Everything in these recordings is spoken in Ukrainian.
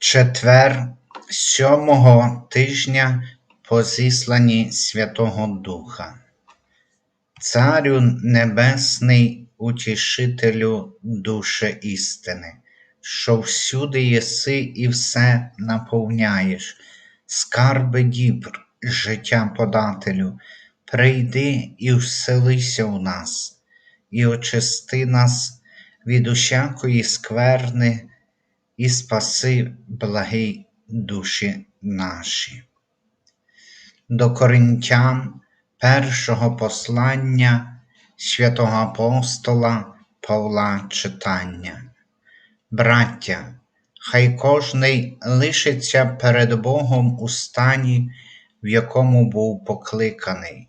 Четвер сьомого тижня по зісланні Святого Духа. Царю Небесний, утішителю душе істини, що всюди єси і все наповняєш, скарби дібр, життя подателю, прийди і вселися у нас, і очисти нас від усякої скверни і спаси благий душі наші. До Коринтян першого послання святого апостола Павла читання. Браття, хай кожний лишиться перед Богом у стані, в якому був покликаний.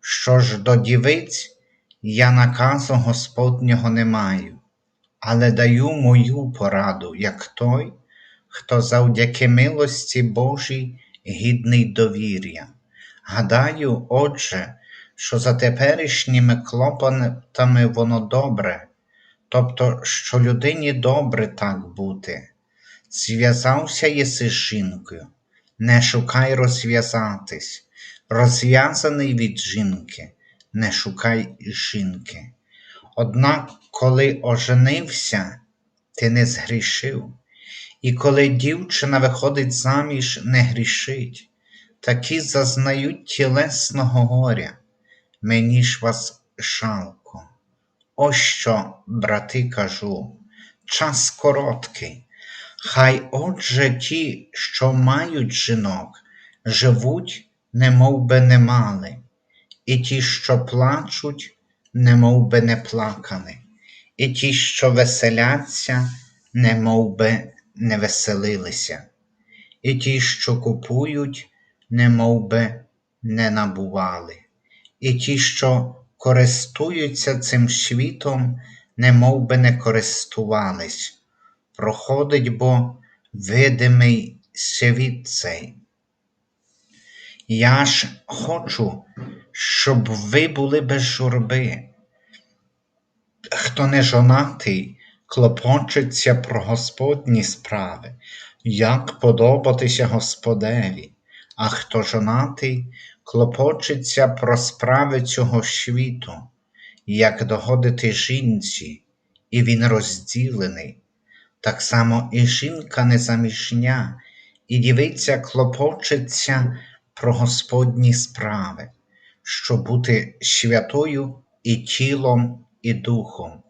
Що ж до дівиць, я наказу Господнього не маю але даю мою пораду, як той, хто завдяки милості Божій гідний довір'я. Гадаю, отже, що за теперішніми клопотами воно добре, тобто, що людині добре так бути. Зв'язався єси з жінкою, не шукай розв'язатись, розв'язаний від жінки, не шукай жінки. Однак, коли оженився, ти не згрішив, і коли дівчина виходить заміж, не грішить, такі зазнають тілесного горя, мені ж вас жалко. Ось що, брати, кажу, час короткий, хай отже ті, що мають жінок, живуть, немов би не мали, і ті, що плачуть, немов би не плакали, і ті, що веселяться, немов би не веселилися, і ті, що купують, немов би не набували, і ті, що користуються цим світом, немов би не користувались, проходить бо видимий світ цей. Я ж хочу, щоб ви були без журби. Хто не жонатий, клопочеться про Господні справи, як подобатися Господеві, а хто жонатий, клопочеться про справи цього світу, як догодити жінці, і він розділений. Так само і жінка незаміжня, і дівиця клопочеться про Господні справи, щоб бути святою і тілом, і духом,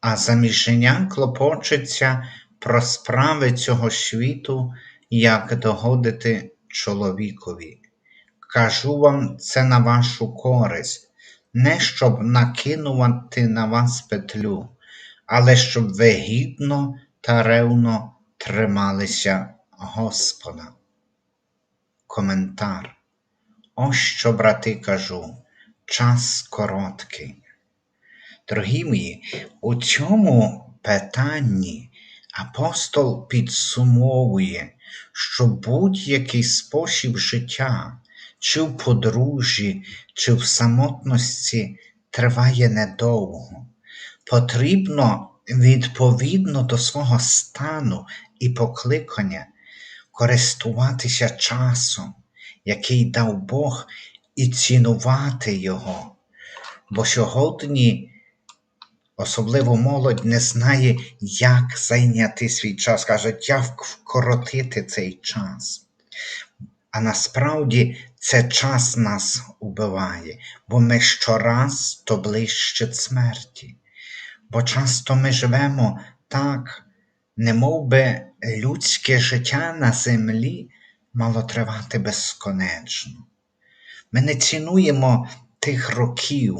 а заміження клопочеться про справи цього світу, як догодити чоловікові. Кажу вам це на вашу користь, не щоб накинувати на вас петлю, але щоб ви гідно та ревно трималися Господа. Коментар. Ось що, брати, кажу, час короткий. Дорогі мої, у цьому питанні апостол підсумовує, що будь-який спосіб життя, чи в подружжі, чи в самотності триває недовго. Потрібно відповідно до свого стану і покликання користуватися часом, який дав Бог, і цінувати його. Бо сьогодні особливо молодь не знає, як зайняти свій час, каже, як вкоротити цей час. А насправді це час нас убиває, бо ми щораз то ближче смерті. Бо часто ми живемо так, немов би людське життя на землі мало тривати безконечно. Ми не цінуємо тих років,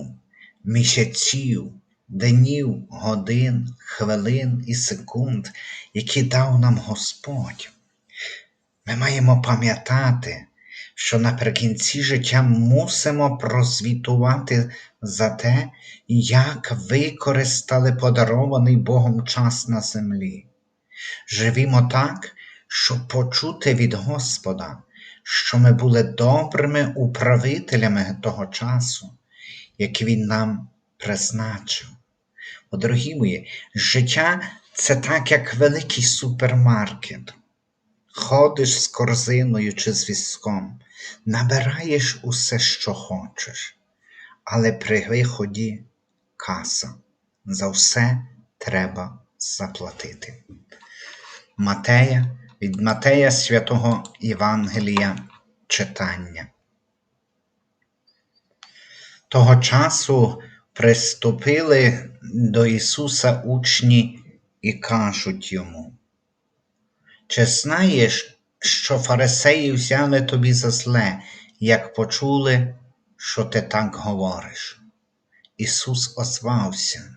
місяців, днів, годин, хвилин і секунд, які дав нам Господь. Ми маємо пам'ятати, що наприкінці життя мусимо прозвітувати за те, як використали подарований Богом час на землі. Живімо так, щоб почути від Господа, що ми були добрими управителями того часу, який Він нам призначив. Дорогі мої, життя це так, як великий супермаркет. ходиш з корзиною чи з візком, набираєш усе, що хочеш, але при виході каса. За все треба заплатити. Матея від Матея святого Євангелія читання. Того часу приступили до Ісуса учні і кажуть йому, чи знаєш, що фарисеї взяли тобі за зле, як почули, що ти так говориш? Ісус озвався,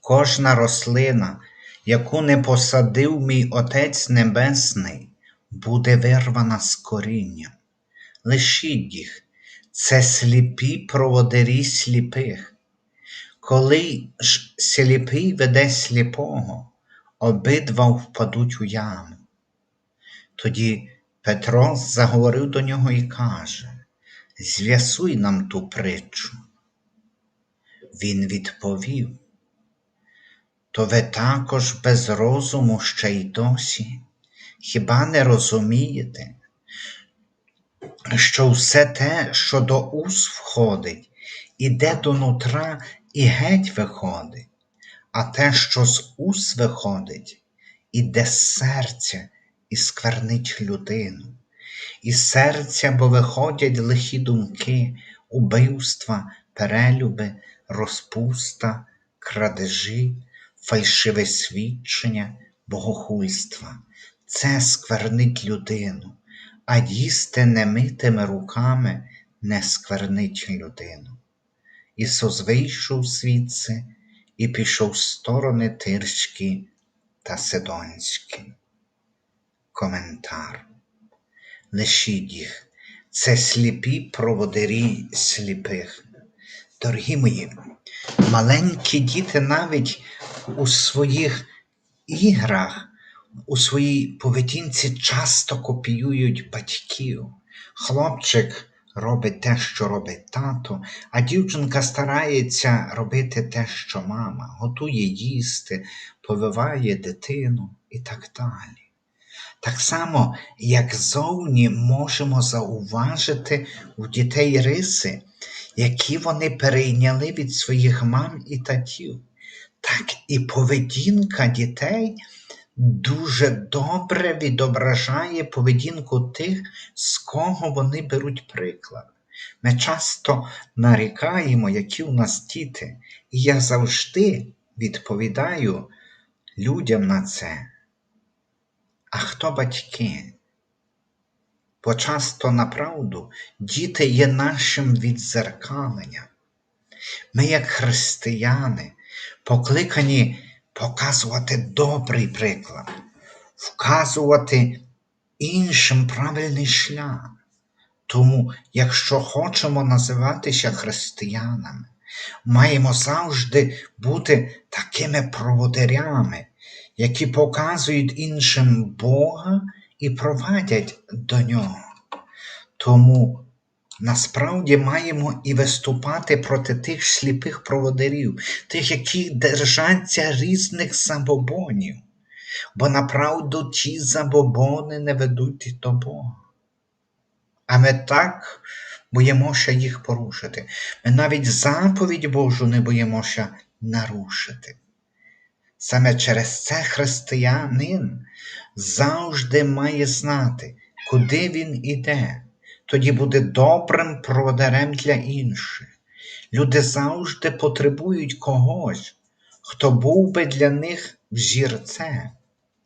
кожна рослина, яку не посадив мій Отець Небесний, буде вирвана з корінням. Лишіть їх, це сліпі проводирі сліпих. Коли ж сліпий веде сліпого, обидва впадуть у яму. Тоді Петро заговорив до нього і каже: Зв'ясуй нам ту притчу. Він відповів, то ви також без розуму ще й досі, хіба не розумієте, що все те, що до ус входить, іде до нутра і геть виходить, а те, що з ус виходить, іде з серця і сквернить людину. Із серця, бо виходять лихі думки, убивства, перелюби, розпуста, крадежі, фальшиве свідчення, богохульства. Це сквернить людину, а їсти немитими руками не сквернить людину. Ісус вийшов звідси і пішов в сторони Тирські та Сидонські. Коментар. Лишіть їх, це сліпі проводирі сліпих. Дорогі мої, маленькі діти навіть у своїх іграх, у своїй поведінці часто копіюють батьків. Хлопчик робить те, що робить тато, а дівчинка старається робити те, що мама, готує їсти, повиває дитину і так далі. Так само, як зовні можемо зауважити у дітей риси, які вони перейняли від своїх мам і татів, так і поведінка дітей дуже добре відображає поведінку тих, з кого вони беруть приклад. Ми часто нарікаємо, які у нас діти, і я завжди відповідаю людям на це. А хто батьки? Бо часто направду діти є нашим відзеркаленням. Ми, як християни, покликані показувати добрий приклад, вказувати іншим правильний шлях. Тому, якщо хочемо називатися християнами, маємо завжди бути такими проводирями, які показують іншим Бога і провадять до нього. Тому насправді маємо і виступати проти тих сліпих проводирів, тих, які держаться різних забобонів, бо направду ті забобони не ведуть до Бога. А ми так боїмося їх порушити. Ми навіть заповідь Божу не боїмося нарушити. Саме через це християнин завжди має знати, куди він іде, тоді буде добрим проводарем для інших. Люди завжди потребують когось, хто був би для них взірцем.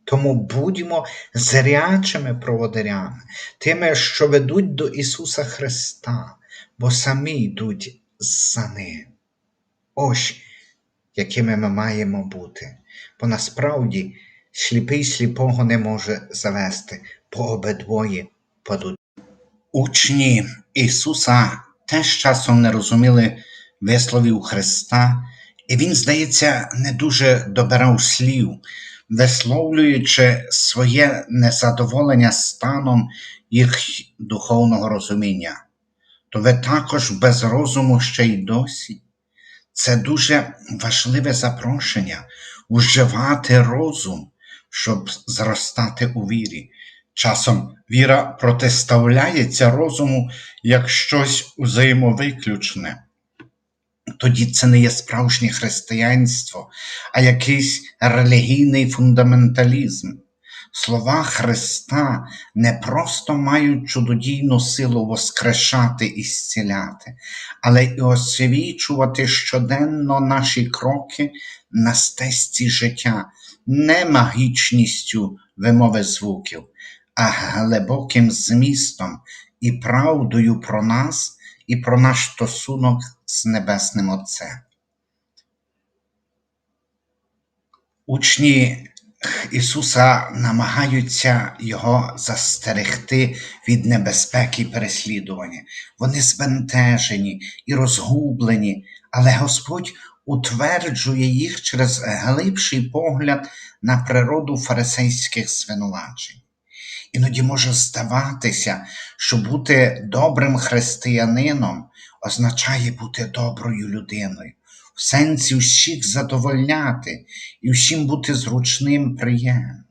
Тому будьмо зрячими проводарями, тими, що ведуть до Ісуса Христа, бо самі йдуть за Ним. Ось якими ми маємо бути. Бо насправді сліпий сліпого не може завести, бо обидвоє падуть. Учні Ісуса теж часом не розуміли висловів Христа, і Він, здається, не дуже добирав слів, висловлюючи своє незадоволення станом їх духовного розуміння. То ви також без розуму ще й досі. Це дуже важливе запрошення уживати розум, щоб зростати у вірі. Часом віра протиставляється розуму як щось взаємовиключне. Тоді це не є справжнє християнство, а якийсь релігійний фундаменталізм. Слова Христа не просто мають чудодійну силу воскрешати і зціляти, але й освічувати щоденно наші кроки на стежці життя, не магічністю вимови звуків, а глибоким змістом і правдою про нас і про наш стосунок з Небесним Отцем. Учні Ісуса намагаються Його застерегти від небезпеки і переслідування. Вони збентежені і розгублені, але Господь утверджує їх через глибший погляд на природу фарисейських звинувачень. Іноді може здаватися, що бути добрим християнином означає бути доброю людиною, в сенсі всіх задовольняти і всім бути зручним приємним.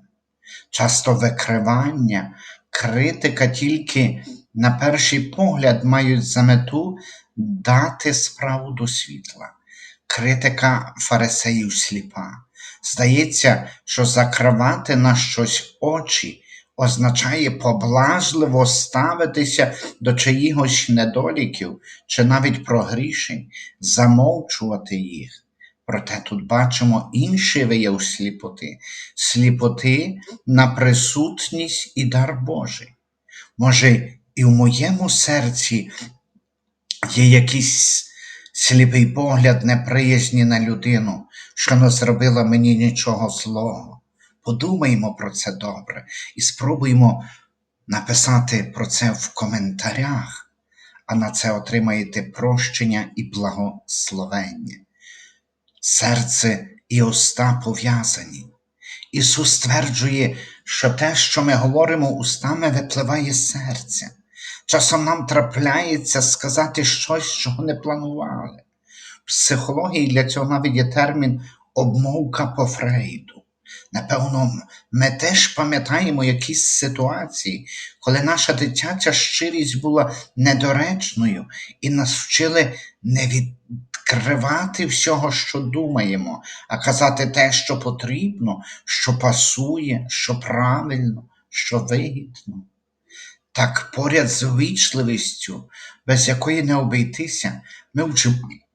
Часто викривання, критика тільки на перший погляд мають за мету дати справу до світла. Критика фарисеїв сліпа. Здається, що закривати на щось очі означає поблажливо ставитися до чиїгось недоліків чи навіть прогрішень, замовчувати їх. Проте тут бачимо інший вияв сліпоти, сліпоти на присутність і дар Божий. Може, і в моєму серці є якийсь сліпий погляд неприязні на людину, що не зробила мені нічого злого. Подумаймо про це добре і спробуємо написати про це в коментарях, а на це отримаєте прощення і благословення. Серце і уста пов'язані. Ісус стверджує, що те, що ми говоримо устами, випливає з серця. Часом нам трапляється сказати щось, чого не планували. В психології для цього навіть є термін обмовка по Фрейду. Напевно, ми теж пам'ятаємо якісь ситуації, коли наша дитяча щирість була недоречною і нас вчили не відкривати всього, що думаємо, а казати те, що потрібно, що пасує, що правильно, що вигідно. Так поряд з ввічливістю, без якої не обійтися, ми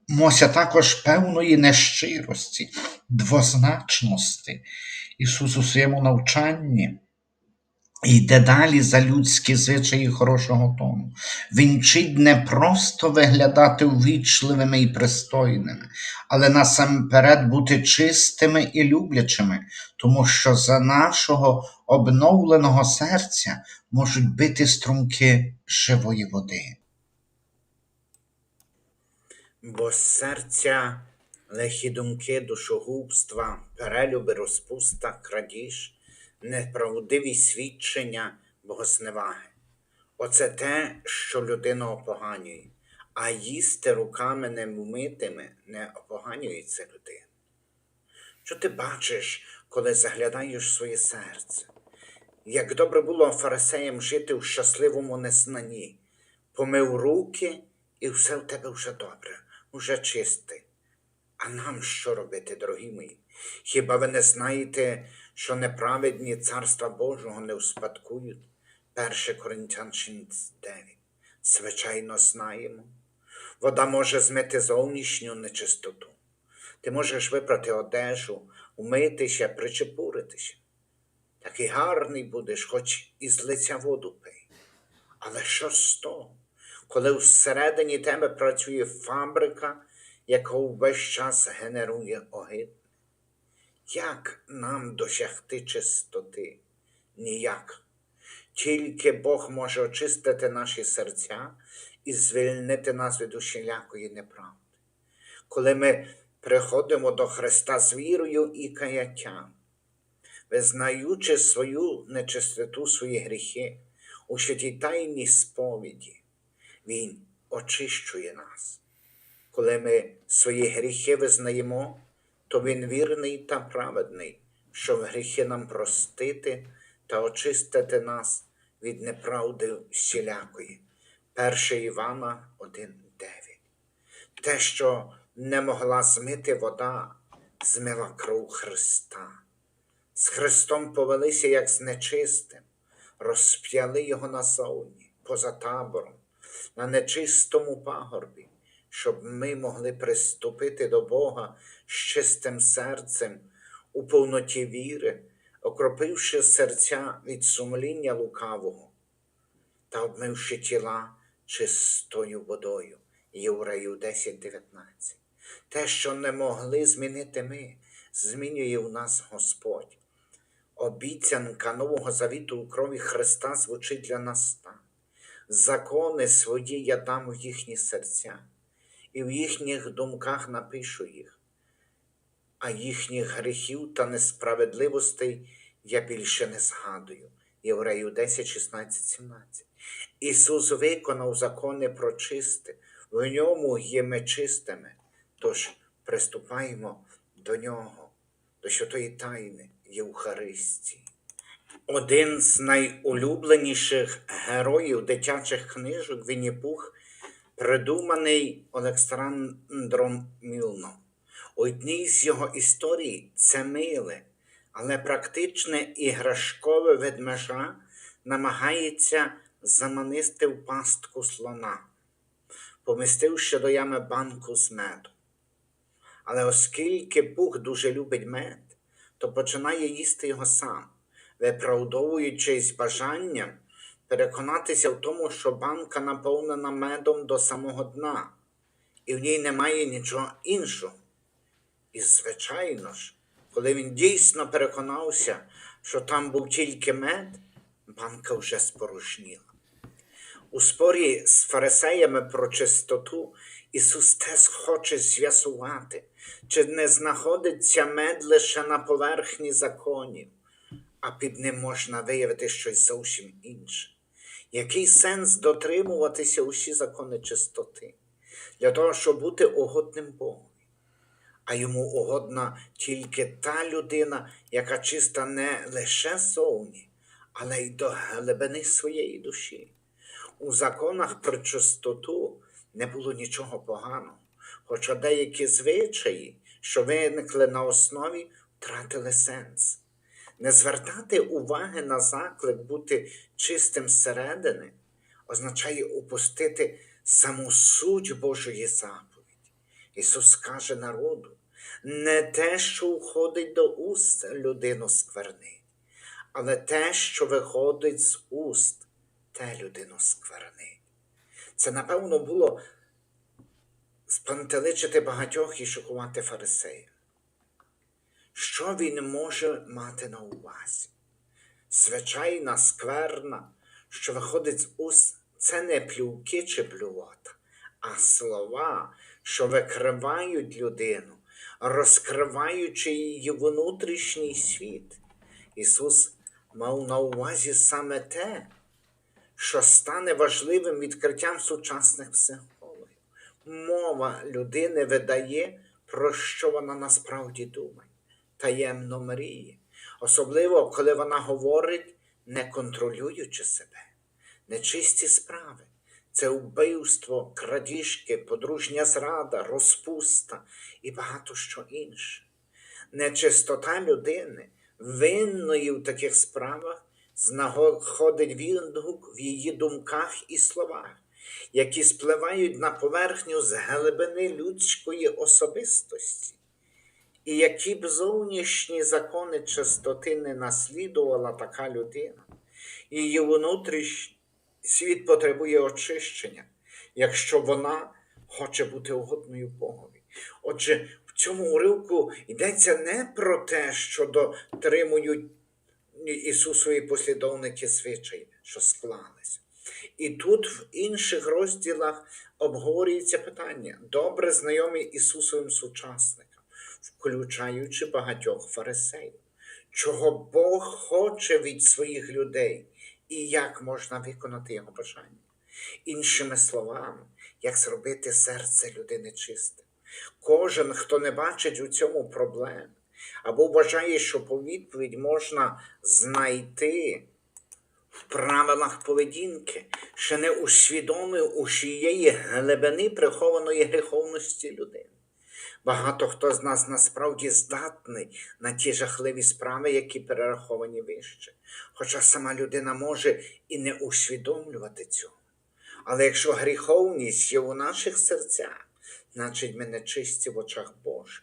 вчимося також певної нещирості, двозначності. Ісус у своєму навчанні йде далі за людські звичаї хорошого тону. Він вчить не просто виглядати ввічливими і пристойними, але насамперед бути чистими і люблячими, тому що за нашого обновленого серця можуть бити струмки живої води. Бо з серця лихі думки душогубства, перелюби, розпуста, крадіж, неправдиві свідчення, богосневаги. Оце те, що людину опоганює, а їсти руками невмитими не опоганюється людина. Що ти бачиш, коли заглядаєш своє серце? Як добре було фарисеям жити в щасливому незнанні, помив руки, і все в тебе вже добре, вже чистий. А нам що робити, дорогі мої? Хіба ви не знаєте, що неправедні царства Божого не успадкують? 1 Коринтян 9. Звичайно, знаємо. Вода може змити зовнішню нечистоту. Ти можеш випрати одежу, умитися, причепуритися. Такий гарний будеш, хоч із лиця воду пий. Але що з того, коли всередині тебе працює фабрика, яка увесь час генерує огид? Як нам досягти чистоти? Ніяк. Тільки Бог може очистити наші серця і звільнити нас від усілякої неправди. Коли ми приходимо до Христа з вірою і каяттям, визнаючи свою нечистоту, свої гріхи у святій тайній сповіді, Він очищує нас. Коли ми свої гріхи визнаємо, то Він вірний та праведний, щоб гріхи нам простити та очистити нас від неправди всілякої. 1 Івана 1,9. Те, що не могла змити вода, змила кров Христа. З Христом повелися як з нечистим, розп'яли його назовні, поза табором, на нечистому пагорбі, щоб ми могли приступити до Бога з чистим серцем у повноті віри, окропивши серця від сумління лукавого та обмивши тіла чистою водою. Євреїв 10.19. Те, що не могли змінити ми, змінює у нас Господь. Обіцянка Нового Завіту у крові Христа звучить для нас так. Закони свої я дам у їхні серця, і в їхніх думках напишу їх, а їхніх гріхів та несправедливостей я більше не згадую. Євреїв 10, 16, 17. Ісус виконав закони про чисте, в ньому є ми чистими. Тож приступаємо до нього, до святої тайни Євхаристії. Один з найулюбленіших героїв дитячих книжок Вінні-Пух, придуманий Олександром Мілном. У одній з його історій це миле, але практичне іграшкове ведмежа намагається заманити в пастку слона, помістивши до ями банку з медом. Але оскільки Пух дуже любить мед, то починає їсти його сам, виправдовуючись бажанням переконатися в тому, що банка наповнена медом до самого дна, і в ній немає нічого іншого. І, звичайно ж, коли він дійсно переконався, що там був тільки мед, банка вже спорожніла. У спорі з фарисеями про чистоту Ісус теж хоче з'ясувати, чи не знаходиться мед лише на поверхні законів, а під ним можна виявити щось зовсім інше. Який сенс дотримуватися усі закони чистоти для того, щоб бути угодним Богу? а йому угодна тільки та людина, яка чиста не лише зовні, але й до глибини своєї душі. У законах про чистоту не було нічого поганого, хоча деякі звичаї, що виникли на основі, втратили сенс. Не звертати уваги на заклик бути чистим зсередини означає упустити саму суть Божої заповіді. Ісус каже народу, не те, що входить до уст людину сквернить, але те, що виходить з уст, те людину сквернить. Це, напевно, було спантеличити багатьох і шокувати фарисеїв. Що він може мати на увазі? Звичайна скверна, що виходить з уст, це не плювки чи блювота, а слова, що викривають людину, розкриваючи її внутрішній світ. Ісус мав на увазі саме те, що стане важливим відкриттям сучасних психологів. Мова людини видає, про що вона насправді думає, таємно мріє, особливо коли вона говорить, не контролюючи себе, нечисті справи. Це вбивство, крадіжки, подружня зрада, розпуста і багато що інше. Нечистота людини, винної в таких справах, знаходить відгук в її думках і словах, які спливають на поверхню з глибини людської особистості. І які б зовнішні закони чистоти не наслідувала така людина, її внутрішній світ потребує очищення, якщо вона хоче бути угодною Богові. Отже, в цьому уривку йдеться не про те, що дотримують Ісусові послідовники звичаї, що склалися. І тут в інших розділах обговорюється питання, добре знайомі Ісусовим сучасникам, включаючи багатьох фарисеїв, чого Бог хоче від своїх людей і як можна виконати його бажання. Іншими словами, як зробити серце людини чистим. Кожен, хто не бачить у цьому проблем, або вважає, що по відповідь можна знайти в правилах поведінки, ще не усвідомив усієї глибини прихованої гріховності людини. Багато хто з нас насправді здатний на ті жахливі справи, які перераховані вище. Хоча сама людина може і не усвідомлювати цього. Але якщо гріховність є у наших серцях, значить ми нечисті в очах Божих.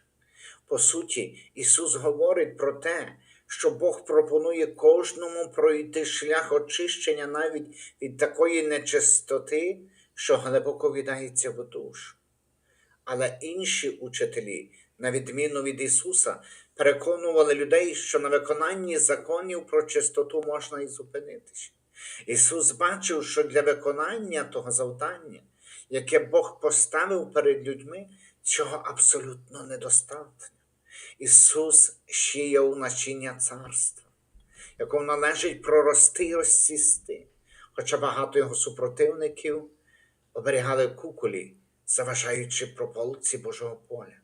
По суті, Ісус говорить про те, що Бог пропонує кожному пройти шлях очищення навіть від такої нечистоти, що глибоко віддається в душу. Але інші учителі, на відміну від Ісуса, переконували людей, що на виконанні законів про чистоту можна і зупинитися. Ісус бачив, що для виконання того завдання, яке Бог поставив перед людьми, цього абсолютно недостатньо. Ісус сіяв начиння царства, якому належить прорости і розцісти, хоча багато його супротивників оберігали куколі, заважаючи прополці Божого поля.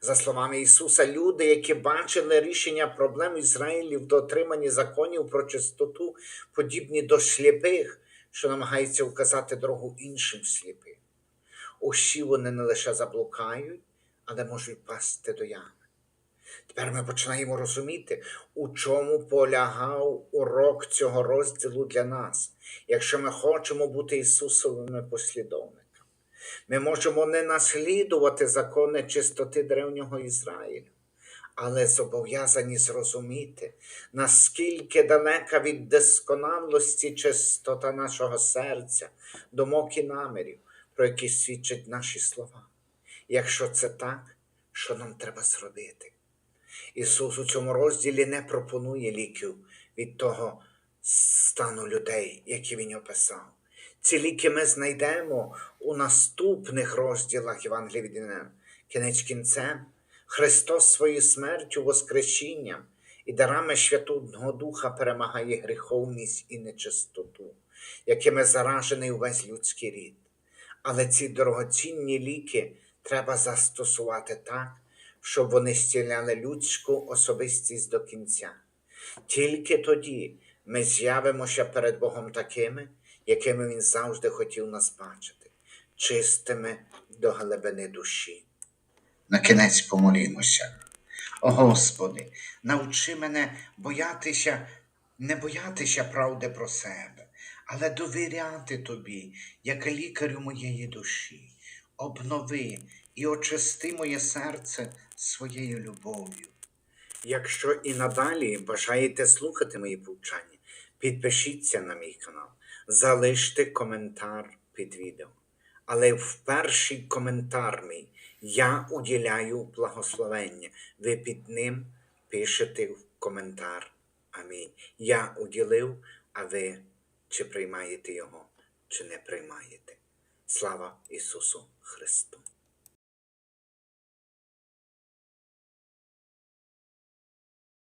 За словами Ісуса, люди, які бачили рішення проблем Ізраїлі в дотриманні законів про чистоту, подібні до сліпих, що намагаються вказати дорогу іншим сліпим. Усі вони не лише заблукають, але можуть пасти до ями. Тепер ми починаємо розуміти, у чому полягав урок цього розділу для нас, якщо ми хочемо бути Ісусовими послідовниками. Ми можемо не наслідувати закони чистоти древнього Ізраїлю, але зобов'язані зрозуміти, наскільки далека від досконалості чистота нашого серця, думок і намірів, про які свідчать наші слова. Якщо це так, що нам треба зробити? Ісус у цьому розділі не пропонує ліків від того стану людей, які Він описав. Ці ліки ми знайдемо у наступних розділах Євангелія від Івана. Кінець кінцем, Христос своєю смертю, Воскресінням і дарами Святого Духа перемагає гріховність і нечистоту, якими заражений увесь людський рід. Але ці дорогоцінні ліки треба застосувати так, щоб вони зціляли людську особистість до кінця. Тільки тоді ми з'явимося перед Богом такими, якими Він завжди хотів нас бачити, чистими до глибини душі. На кінець помолімося. О Господи, навчи мене боятися, не боятися правди про себе, але довіряти Тобі, як лікарю моєї душі. Обнови і очисти моє серце своєю любов'ю. Якщо і надалі бажаєте слухати мої повчання, підпишіться на мій канал, залиште коментар під відео. Але в перший коментар мій я уділяю благословення. Ви під ним пишете в коментар. Амінь. Я уділив, а ви чи приймаєте його, чи не приймаєте. Слава Ісусу Христу!